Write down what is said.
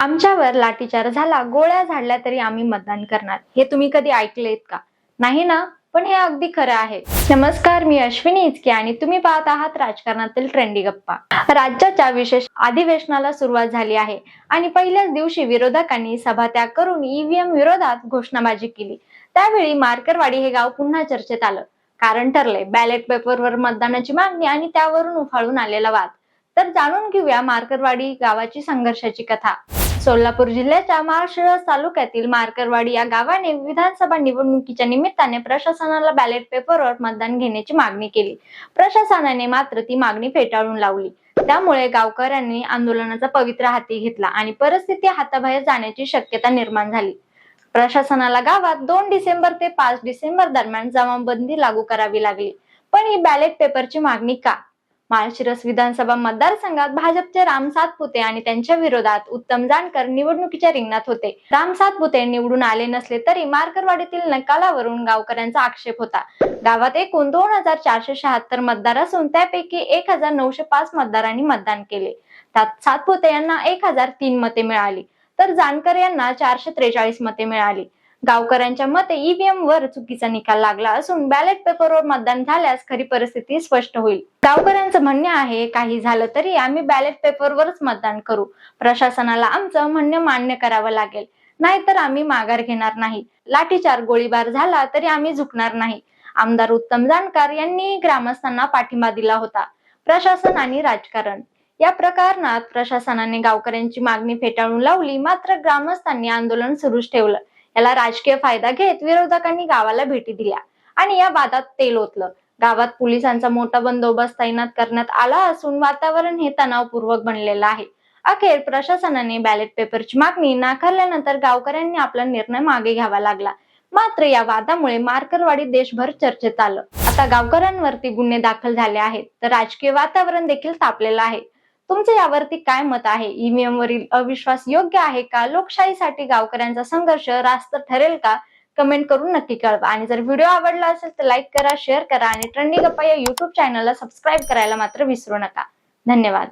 आमच्यावर लाठीचार झाला गोळ्या झाडल्या तरी आम्ही मतदान करणार. हे तुम्ही कधी ऐकलेत का? नाही ना? पण हे अगदी खरं आहे. नमस्कार मी अश्विनी इचके आणि तुम्ही पाहत आहात राजकारणातील ट्रेंडी गप्पा. राज्याच्या विशेष अधिवेशनाला सुरुवात झाली आहे आणि पहिल्याच दिवशी विरोधकांनी सभात्याग करून ईव्हीएम विरोधात घोषणाबाजी केली. त्यावेळी मार्करवाडी हे गाव पुन्हा चर्चेत आलं. कारण ठरले बॅलेट पेपरवर मतदानाची मागणी आणि त्यावरून उफाळून आलेला वाद. तर जाणून घेऊया मार्करवाडी गावाची संघर्षाची कथा. सोलापूर जिल्ह्याच्या महाशिरस तालुक्यातील मार्करवाडी या गावाने विधानसभा निवडणुकीच्या निमित्ताने प्रशासनाला बॅलेट पेपरवर मतदान घेण्याची मागणी केली. प्रशासनाने मात्र ती मागणी फेटाळून लावली. त्यामुळे गावकऱ्यांनी आंदोलनाचा पवित्र हाती घेतला आणि परिस्थिती हाताबाहेर जाण्याची शक्यता निर्माण झाली. प्रशासनाला गावात दोन डिसेंबर ते पाच डिसेंबर दरम्यान जमावबंदी लागू करावी लागली. पण ही बॅलेट पेपरची मागणी का? माळशिरस विधानसभा मतदारसंघात भाजपचे राम सातपुते आणि त्यांच्या विरोधात उत्तम जानकर निवडणुकीच्या रिंगणात होते. राम सातपुते निवडून आले नसले तरी मार्करवाडीतील नकालावरून गावकऱ्यांचा आक्षेप होता. गावात एकूण दोन हजार चारशे शहात्तर मतदार असून त्यापैकी एक हजार नऊशे पाच मतदारांनी मतदान केले. त्यात सातपुते यांना एक हजार तीन मते मिळाली. तर जानकर यांना चारशे त्रेचाळीस मते मिळाली. गावकऱ्यांच्या मते ईव्हीएम वर चुकीचा निकाल लागला असून बॅलेट पेपरवर मतदान झाल्यास खरी परिस्थिती स्पष्ट होईल. गावकऱ्यांचं म्हणणे आहे काही झालं तरी आम्ही बॅलेट पेपरवरच मतदान करू. प्रशासनाला आमचं म्हणणं मान्य करावं लागेल. नाहीतर आम्ही माघार घेणार नाही. लाठीचार गोळीबार झाला तरी आम्ही झुकणार नाही. आमदार उत्तम जानकर यांनी ग्रामस्थांना पाठिंबा दिला होता. प्रशासन आणि राजकारण. या प्रकरणात प्रशासनाने गावकऱ्यांची मागणी फेटाळून लावली मात्र ग्रामस्थांनी आंदोलन सुरूच ठेवलं. याला राजकीय फायदा घेत विरोधकांनी गावाला भेटी दिल्या. आणि या वादात तेल ओतलं. गावात पोलिसांचा मोठा बंदोबस्त तैनात करण्यात आला असून वातावरण हे तणावपूर्वक बनलेलं आहे. अखेर प्रशासनाने बॅलेट पेपरची मागणी नाकारल्यानंतर गावकऱ्यांनी आपला निर्णय मागे घ्यावा लागला. मात्र या वादामुळे मार्करवाडी देशभर चर्चेत आलं. आता गावकऱ्यांवरती गुन्हे दाखल झाले आहेत. तर राजकीय वातावरण देखील तापलेलं आहे. तुमचं यावरती काय मत आहे? ईव्हीएम वरील अविश्वास योग्य आहे का? लोकशाहीसाठी गावकऱ्यांचा संघर्ष रास्त ठरेल का? कमेंट करून नक्की कळवा. आणि जर व्हिडिओ आवडला असेल तर लाईक करा शेअर करा आणि ट्रेंडिंग गप्पा या युट्यूब चॅनलला सबस्क्राईब करायला मात्र विसरू नका. धन्यवाद.